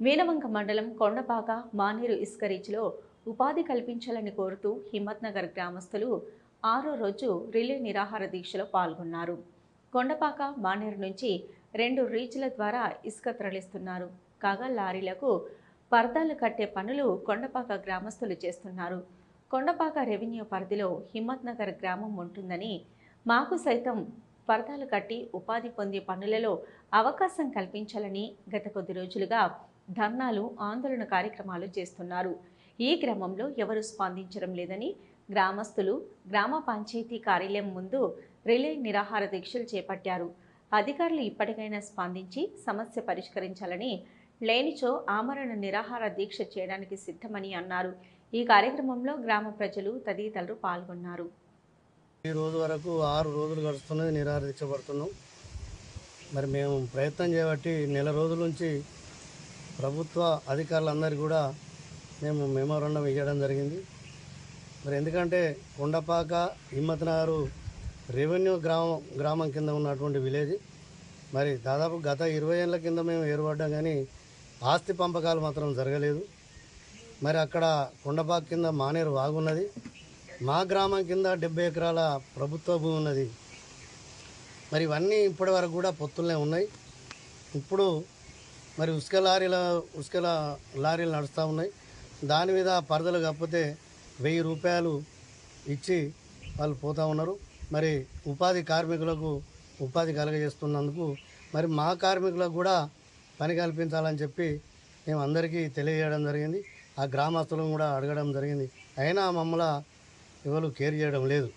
వీణవంక మండలం కొండపాక మానేరు ఇసుక రీచ్లో ఉపాధి కల్పించాలని కోరుతూ హిమ్మత్నగర్ గ్రామస్తులు ఆరో రోజు రిలే నిరాహార దీక్షలో పాల్గొన్నారు. కొండపాక మానేరు నుంచి రెండు రీచ్ల ద్వారా ఇసుక తరలిస్తున్నారు. కాగా లారీలకు పర్దాలు కట్టే పనులు కొండపాక గ్రామస్తులు చేస్తున్నారు. కొండపాక రెవెన్యూ పరిధిలో హిమ్మత్నగర్ గ్రామం ఉంటుందని మాకు సైతం పరదాలు కట్టి ఉపాధి పొందే పనులలో అవకాశం కల్పించాలని గత కొద్ది రోజులుగా ధర్నాలు ఆందోళన కార్యక్రమాలు చేస్తున్నారు. ఈ క్రమంలో ఎవరు స్పందించడం లేదని గ్రామస్తులు గ్రామ పంచాయతీ కార్యాలయం ముందు రిలే నిరాహార దీక్షలు చేపట్టారు. అధికారులు ఇప్పటికైనా స్పందించి సమస్య పరిష్కరించాలని లేనిచో ఆమరణ నిరాహార దీక్ష చేయడానికి సిద్ధమని అన్నారు. ఈ కార్యక్రమంలో గ్రామ ప్రజలు తదితరులు పాల్గొన్నారు. ఈ రోజు వరకు ఆరు రోజులు గడుస్తున్నది నిరాదీక్షపడుతున్నాం మరి మేము ప్రయత్నం చేయబట్టి నెల రోజుల నుంచి ప్రభుత్వ అధికారులందరూ కూడా మేము మెమోరండం ఇవ్వడం జరిగింది. మరి ఎందుకంటే కొండపాక హిమ్మత్నగర్ రెవెన్యూ గ్రామం గ్రామం కింద ఉన్నటువంటి విలేజ్. మరి దాదాపు గత ఇరవై ఏళ్ళ కింద మేము ఏర్పడ్డాం కానీ ఆస్తి పంపకాలు మాత్రం జరగలేదు. మరి అక్కడ కొండపాక కింద మానేరు వాగున్నది. మా గ్రామం కింద డెబ్బై ఎకరాల ప్రభుత్వ భూమి ఉన్నది. మరి ఇవన్నీ ఇప్పటి వరకు కూడా పొత్తులనే ఉన్నాయి. ఇప్పుడు మరి ఉసుక లారీల ఉసుక లారీలు నడుస్తూ ఉన్నాయి. దాని మీద పరదలు కాకపోతే వెయ్యి రూపాయలు ఇచ్చి వాళ్ళు పోతూ ఉన్నారు. మరి ఉపాధి కార్మికులకు ఉపాధి కలగజేస్తున్నందుకు మరి మా కార్మికులకు కూడా పని కల్పించాలని చెప్పి మేము అందరికీ తెలియజేయడం జరిగింది. ఆ గ్రామస్తులను కూడా అడగడం జరిగింది. అయినా మమ్మల్ని ఎవరు కేర్ చేయడం లేదు.